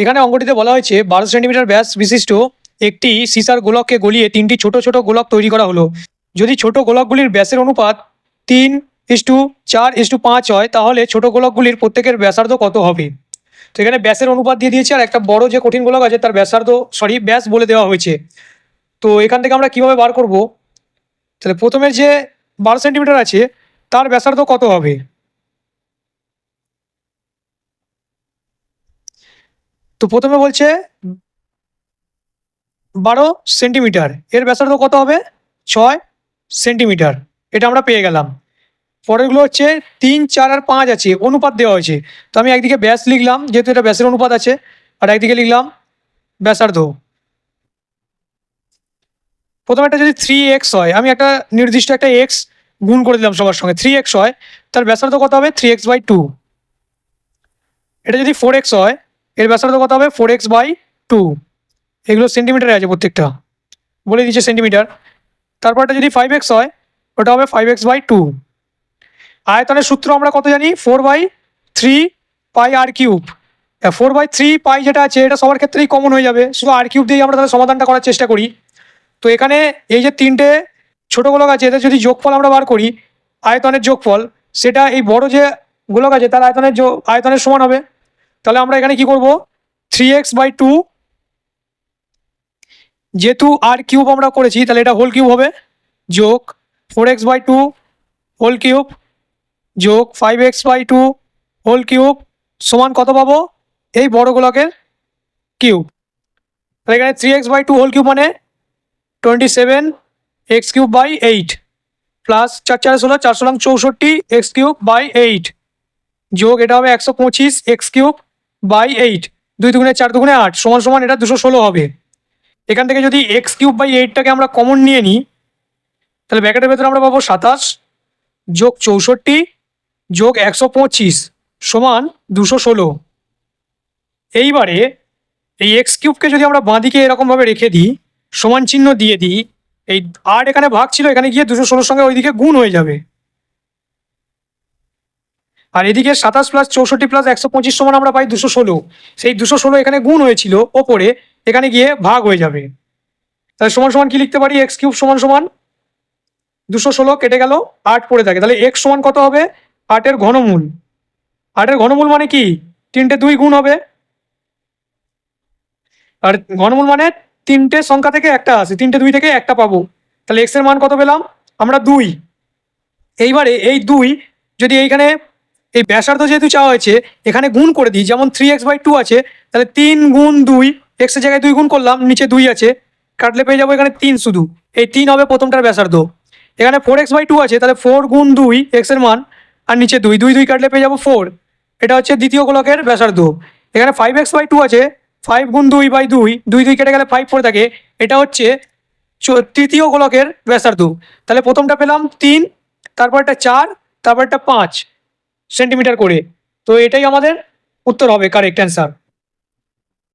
এখানে অঙ্কটিতে বলা হয়েছে, বারো সেন্টিমিটার ব্যাস বিশিষ্ট একটি সিসার গোলককে গলিয়ে তিনটি ছোট ছোট গোলক তৈরি করা হলো। যদি ছোট গোলকগুলির ব্যাসের অনুপাত তিন ইস টু চার ইস টু পাঁচ হয়, তাহলে ছোট গোলকগুলির প্রত্যেকের ব্যাসার্ধ কত হবে? তো এখানে ব্যাসের অনুপাত দিয়ে দিয়েছে, আর একটা বড় যে কঠিন গোলক আছে, তার ব্যাসার্ধ সরি ব্যাস বলে দেওয়া হয়েছে। তো এখান থেকে আমরা কীভাবে বার করব? তাহলে প্রথমে যে বারো সেন্টিমিটার আছে, তার ব্যাসার্ধ কত হবে? তো প্রথমে বলছে বারো সেন্টিমিটার। এর ব্যাসার্ধ কত হবে? ছয় সেন্টিমিটার। এটা আমরা পেয়ে গেলাম। পরেরগুলো হচ্ছে তিন, চার আর পাঁচ আছে, অনুপাত দেওয়া হয়েছে। তো আমি একদিকে ব্যাস লিখলাম, যেহেতু এটা ব্যাসের অনুপাত আছে, আর একদিকে লিখলাম ব্যাসার্ধ। প্রথমে একটা যদি থ্রি এক্স হয়, আমি একটা নির্দিষ্ট একটা এক্স গুণ করে দিলাম সবার সঙ্গে। থ্রি এক্স হয়, তার ব্যাসার্ধ কত হবে? থ্রি এক্স বাই টু এটা যদি ফোর এক্স হয় এর ব্যাসার্ধ কত হবে? ফোর এক্স বাই টু এগুলো সেন্টিমিটারে আছে প্রত্যেকটা। বলে দিচ্ছে সেন্টিমিটার তারপরটা যদি ফাইভ এক্স হয়, ওটা হবে ফাইভ এক্স বাই টু আয়তনের সূত্র আমরা কত জানি? Four by three pi r cube four by three pi যেটা আছে, এটা সবার ক্ষেত্রেই কমন হয়ে যাবে। শুধু আর কিউব দিয়ে আমরা তাহলে সমাধানটা করার চেষ্টা করি। তো এখানে এই যে তিনটে ছোটো গোলক আছে, এদের যদি যোগফল আমরা বার করি, আয়তনের যোগফল, সেটা এই বড় যে গোলক আছে, তার আয়তনের আয়তনের সমান হবে। তাহলে আমরা এখানে কি করব? থ্রি এক্স বাই টু যেহেতু আর কিউব আমরা করেছি, তাহলে এটা হোল কিউব হবে। যোগ four x by two whole cube যোগ five x by two whole cube সমান কত পাবো? এই বড় গোলকের কিউব তাহলে এখানে three x by two whole cube মানে twenty seven x cube by eight plus চার চার ষোলো চারশো চৌষট্টি এক্স কিউব বাই এইট যোগ, এটা হবে একশো পঁচিশ এক্স কিউব বাই এইট দুই দুগুণে চার দুগুণে আট, সমান সমান এটা দুশো ষোলো হবে। এখান থেকে যদি এক্স কিউব বাই এইটটাকে আমরা কমন নিয়ে নিই, তাহলে ব্যাকেটের ভেতরে আমরা পাবো সাতাশ যোগ চৌষট্টি যোগ একশো পঁচিশ, সমান দুশো ষোলো। এইবারে এই এক্স কিউবকে যদি আমরা বাঁদিকে এরকমভাবে রেখে দিই, সমান চিহ্ন দিয়ে দিই, এই আট এখানে ভাগ ছিল, এখানে গিয়ে দুশো ষোলোর সঙ্গে ওইদিকে গুণ হয়ে যাবে। আর এদিকে সাতাশ প্লাস চৌষট্টি প্লাস একশো পঁচিশ সমান আমরা পাই দুশো ষোলো। সেই দুশো ষোলো এখানে গুণ হয়েছিল, ওপরে এখানে গিয়ে ভাগ হয়ে যাবে। তাহলে সমান সমান কি লিখতে পারি? এক্স কিউব সমান সমান দুশো ষোলো কেটে গেল, আট পড়ে থাকে। তাহলে এক্স সমান কত হবে? আটের ঘনমূল। আটের ঘনমূল মানে কি? তিনটে দুই গুণ হবে। আর ঘনমূল মানে তিনটে সংখ্যা থেকে একটা আসে তিনটে দুই থেকে একটা পাবো। তাহলে এক্সের মান কত পেলাম? আমরা দুই। এইবারে এই দুই যদি এইখানে এই ব্যাসার্ধ যেহেতু চাওয়া হয়েছে, এখানে গুণ করে দিই, যেমন থ্রি এক্স বাই টু আছে, তাহলে তিন গুণ দুই এক্সের জায়গায় দুই গুণ করলাম, নিচে দুই আছে, কাটলে পেয়ে যাব এখানে তিন শুধু, এই তিন হবে প্রথমটার ব্যাসার্ধ। এখানে ফোর এক্স বাই টু আছে, তাহলে ফোর গুণ দুই এক্সের মান, আর নিচে দুই দুই দুই কাটলে পেয়ে যাব ফোর এটা হচ্ছে দ্বিতীয় গোলকের ব্যাসার্ধ। এখানে ফাইভ এক্স বাই টু আছে ফাইভ গুণ দুই বাই দুই দুই দুই কেটে গেলে ফাইভ ফোর থাকে, এটা হচ্ছে তৃতীয় গোলকের ব্যাসার্ধ। তাহলে প্রথমটা পেলাম তিন, তারপর একটা চার, তারপর একটা পাঁচ সেন্টিমিটার করে। তো এটাই আমাদের উত্তর হবে কারেক্ট অ্যান্সার